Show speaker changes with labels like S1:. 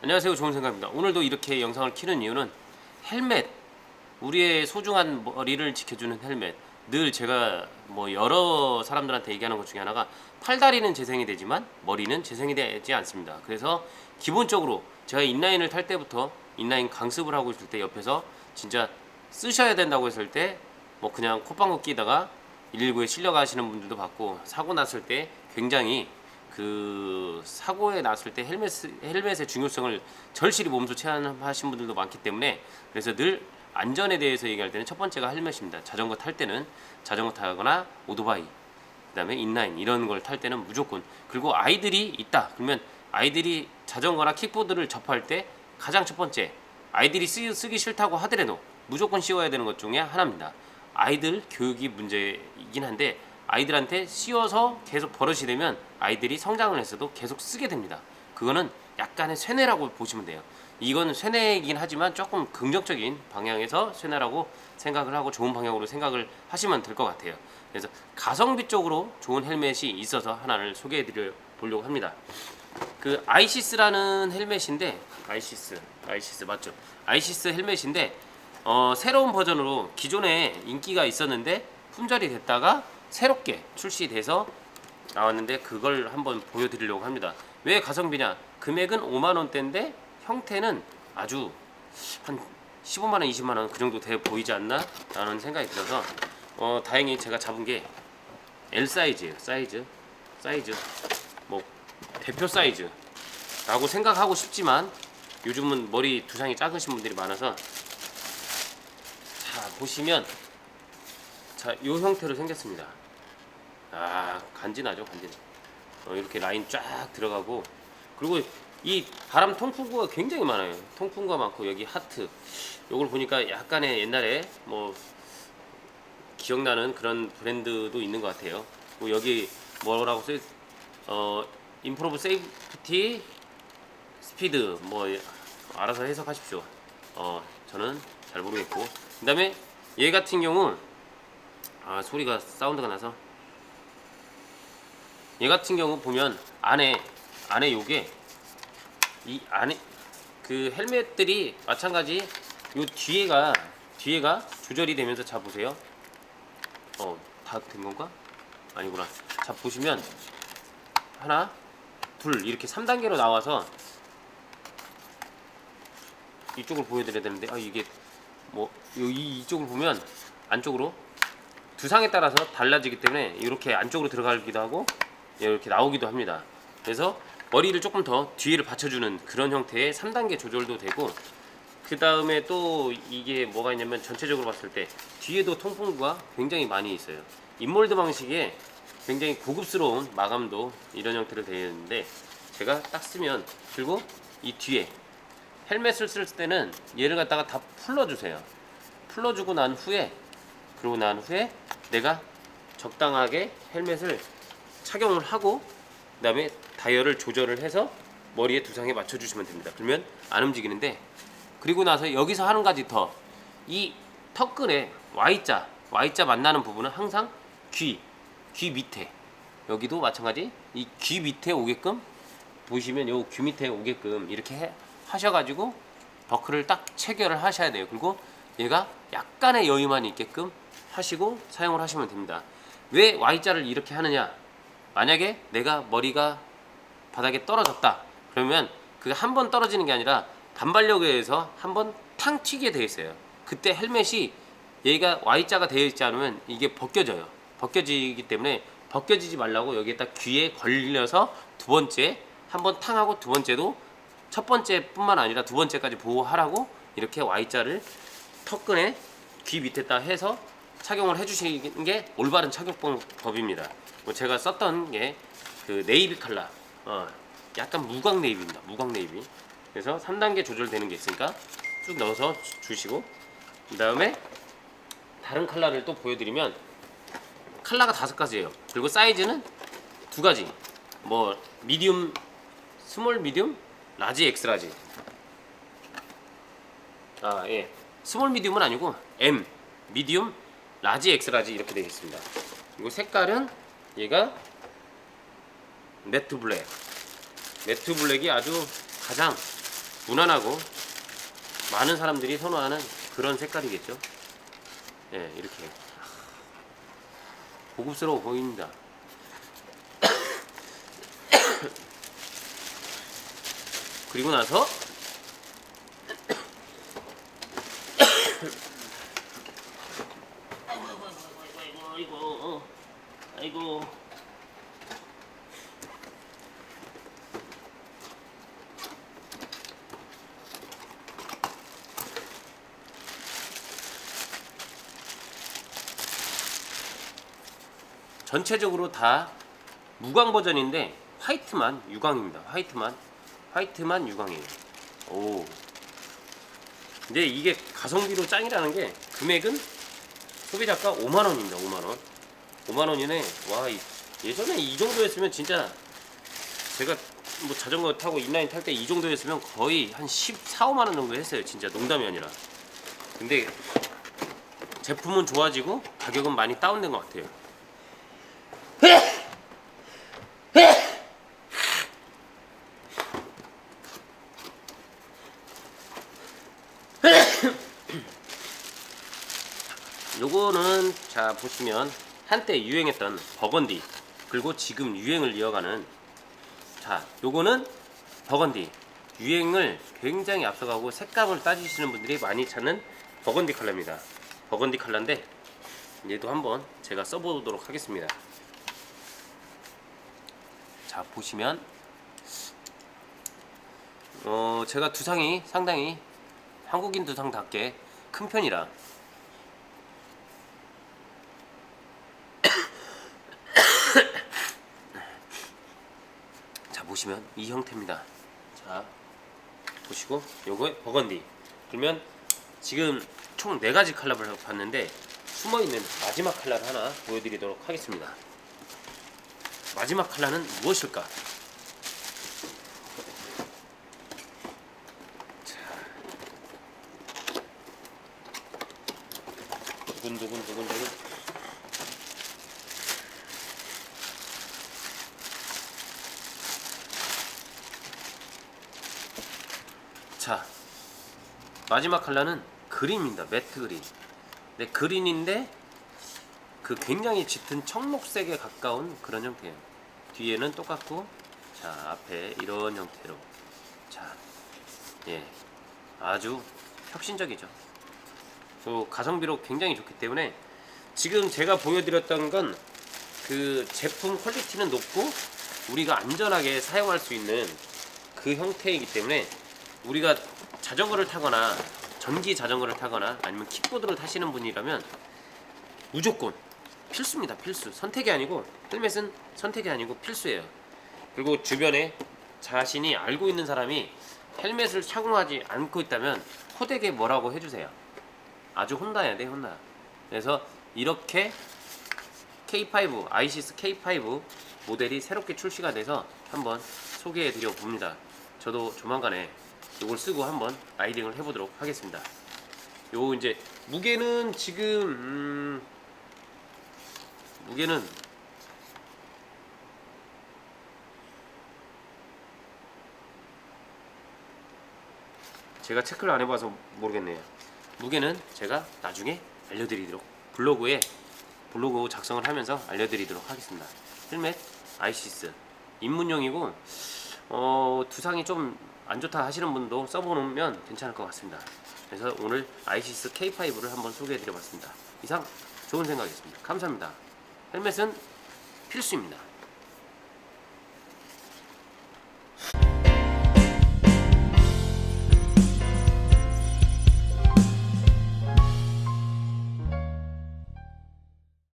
S1: 안녕하세요. 좋은 생각입니다. 오늘도 이렇게 영상을 키는 이유는 헬멧 우리의 소중한 머리를 지켜주는 헬멧. 늘 제가 뭐 여러 사람들한테 얘기하는 것 중에 하나가 팔다리는 재생이 되지만 머리는 재생이 되지 않습니다. 그래서 기본적으로 제가 인라인을 탈 때부터 인라인 강습을 하고 있을 때 옆에서 진짜 쓰셔야 된다고 했을 때 뭐 그냥 콧방귀 끼다가 119에 실려가시는 분들도 봤고 사고 났을 때 굉장히 그 사고에 났을 때 헬멧 헬멧의 중요성을 절실히 몸소 체험하신 분들도 많기 때문에 그래서 늘 안전에 대해서 얘기할 때는 첫 번째가 헬멧입니다. 자전거 탈 때는 자전거 타거나 오토바이 그다음에 인라인 이런 걸 탈 때는 무조건 그리고 아이들이 있다 그러면 아이들이 자전거나 킥보드를 접할 때 가장 첫 번째 아이들이 쓰, 쓰기 싫다고 하더라도 무조건 씌워야 되는 것 중에 하나입니다. 아이들 교육이 문제이긴 한데 아이들한테 씌워서 계속 버릇이 되면 아이들이 성장을 했어도 계속 쓰게 됩니다. 그거는 약간의 쇠뇌라고 보시면 돼요. 이건 쇠뇌이긴 하지만 조금 긍정적인 방향에서 쇠뇌라고 생각을 하고 좋은 방향으로 생각을 하시면 될 것 같아요. 그래서 가성비 쪽으로 좋은 헬멧이 있어서 하나를 소개해 드려 보려고 합니다. 그 아이시스라는 헬멧인데 아이시스 아이시스 맞죠? 아이시스 헬멧인데 어, 새로운 버전으로 기존에 인기가 있었는데 품절이 됐다가 새롭게 출시돼서 나왔는데 그걸 한번 보여드리려고 합니다. 왜 가성비냐? 금액은 5만 원대인데 형태는 아주 한 15만 원, 20만 원 그 정도 돼 보이지 않나? 라는 생각이 들어서 어, 다행히 제가 잡은 게 L 사이즈예요. 사이즈, 사이즈, 뭐 대표 사이즈라고 생각하고 싶지만 요즘은 머리 두상이 작으신 분들이 많아서 자 보시면 자 이 형태로 생겼습니다. 아 간지나죠 간지나. 어, 이렇게 라인 쫙 들어가고 그리고 이 바람 통풍구가 굉장히 많아요. 통풍구가 많고 여기 하트. 요걸 보니까 약간의 옛날에 뭐 기억나는 그런 브랜드도 있는 것 같아요. 그리고 여기 뭐라고 써? 있- 어 임프로브 세이프티 스피드 뭐 예, 알아서 해석하십시오. 어 저는 잘 모르겠고 그 다음에 얘 같은 경우 아 소리가 사운드가 나서 얘 같은 경우 보면 안에 안에 요게 이 안에 그 헬멧들이 마찬가지 요 뒤에가 뒤에가 조절이 되면서 자 보세요. 어 다 된 건가? 아니구나. 자 보시면 하나 둘 이렇게 3단계로 나와서 이쪽을 보여드려야 되는데 아 이게 뭐 이, 이쪽을 보면 안쪽으로 두상에 따라서 달라지기 때문에 이렇게 안쪽으로 들어가기도 하고 이렇게 나오기도 합니다. 그래서 머리를 조금 더 뒤를 받쳐주는 그런 형태의 3단계 조절도 되고 그 다음에 또 이게 뭐가 있냐면 전체적으로 봤을 때 뒤에도 통풍구가 굉장히 많이 있어요. 인몰드 방식의 굉장히 고급스러운 마감도 이런 형태로 되어 있는데 제가 딱 쓰면 그리고 이 뒤에 헬멧을 쓸 때는 얘를 갖다가 다 풀러주세요. 풀러주고 난 후에 그러고 난 후에 내가 적당하게 헬멧을 착용을 하고 그다음에 다이얼을 조절을 해서 머리에 두상에 맞춰주시면 됩니다. 그러면 안 움직이는데 그리고 나서 여기서 하는 가지 더 이 턱끈에 Y자 Y자 만나는 부분은 항상 귀, 귀 밑에 여기도 마찬가지 이 귀 밑에 오게끔 보시면 요 귀 밑에 오게끔 이렇게 해, 하셔가지고 버클을 딱 체결을 하셔야 돼요. 그리고 얘가 약간의 여유만 있게끔 하시고 사용을 하시면 됩니다. 왜 Y자를 이렇게 하느냐? 만약에 내가 머리가 바닥에 떨어졌다. 그러면 그 한 번 떨어지는 게 아니라 반발력에 의해서 한 번 탕 튀게 되어 있어요. 그때 헬멧이 얘가 Y자가 되어 있지 않으면 이게 벗겨져요. 벗겨지기 때문에 벗겨지지 말라고 여기에다 귀에 걸려서 두 번째 한 번 탕하고 두 번째도 첫 번째뿐만 아니라 두 번째까지 보호하라고 이렇게 Y자를 턱끈에 귀 밑에다 해서 착용을 해주시는 게 올바른 착용법입니다. 뭐 제가 썼던 게 그 네이비 칼라, 어, 약간 무광 네이비입니다. 무광 네이비. 그래서 3단계 조절되는 게 있으니까 쭉 넣어서 주- 주시고 그 다음에 다른 칼라를 또 보여드리면 칼라가 다섯 가지예요. 그리고 사이즈는 두 가지. 뭐 미디움, 스몰 미디움, 라지 엑스라지. 아 예, 스몰 미디움은 아니고 M, 미디움, 라지 엑스라지 이렇게 되어 있습니다. 그리고 색깔은 얘가 매트 블랙. 매트 블랙이 아주 가장 무난하고 많은 사람들이 선호하는 그런 색깔이겠죠. 예, 이렇게 고급스러워 보입니다. 그리고 나서 아이고 아이고 아이고 아이고 전체적으로 다 무광 버전인데 화이트만 유광입니다. 화이트만 화이트만 유광이에요. 오. 근데 이게 가성비로 짱이라는 게 금액은 소비자가 5만 원입니다. 5만 원. 5만 원이네. 와, 이- 예전에 이 정도였으면 진짜 제가 뭐 자전거 타고 인라인 탈 때 이 정도였으면 거의 한 14, 5만 원 정도 했어요. 진짜 농담이 아니라. 근데 제품은 좋아지고 가격은 많이 다운된 것 같아요. 요거는 자 보시면 한때 유행했던 버건디 그리고 지금 유행을 이어가는 자 요거는 버건디. 유행을 굉장히 앞서가고 색감을 따지시는 분들이 많이 찾는 버건디 컬러입니다. 버건디 컬러인데 얘도 한번 제가 써보도록 하겠습니다. 자 보시면 어 제가 두상이 상당히 한국인 두상답게 큰 편이라 자 보시면 이 형태입니다. 자 보시고 요거 버건디. 그러면 지금 총 네 가지 컬러를 봤는데 숨어 있는 마지막 컬러를 하나 보여드리도록 하겠습니다. 마지막 컬러는 무엇일까? 자, 두근두근 두근두근. 자 마지막 컬러는 그린입니다. 매트 그린. 네 그린인데 그 굉장히 짙은 청록색에 가까운 그런 형태예요. 뒤에는 똑같고 자 앞에 이런 형태로. 자 예. 아주 혁신적이죠. 또 가성비로 굉장히 좋기 때문에 지금 제가 보여드렸던 건 그 제품 퀄리티는 높고 우리가 안전하게 사용할 수 있는 그 형태이기 때문에 우리가 자전거를 타거나 전기 자전거를 타거나 아니면 킥보드를 타시는 분이라면 무조건 필수입니다 필수. 선택이 아니고 헬멧은 선택이 아니고 필수예요. 그리고 주변에 자신이 알고 있는 사람이 헬멧을 착용하지 않고 있다면 호되게 뭐라고 해주세요? 아주 혼나야 돼 혼나. 그래서 이렇게 K5 아이시스 K5 모델이 새롭게 출시가 돼서 한번 소개해 드려 봅니다. 저도 조만간에 이걸 쓰고 한번 라이딩을 해보도록 하겠습니다. 요 이제 무게는 지금 음, 무게는 제가 체크를 안 해봐서 모르겠네요. 무게는 제가 나중에 알려드리도록 블로그에 블로그 작성을 하면서 알려드리도록 하겠습니다. 헬멧 아이시스 입문용이고 어, 두상이 좀 안 좋다 하시는 분도 써보면 괜찮을 것 같습니다. 그래서 오늘 아이시스 K5를 한번 소개해 드려봤습니다. 이상 좋은 생각이었습니다. 감사합니다. 헬멧은 필수입니다.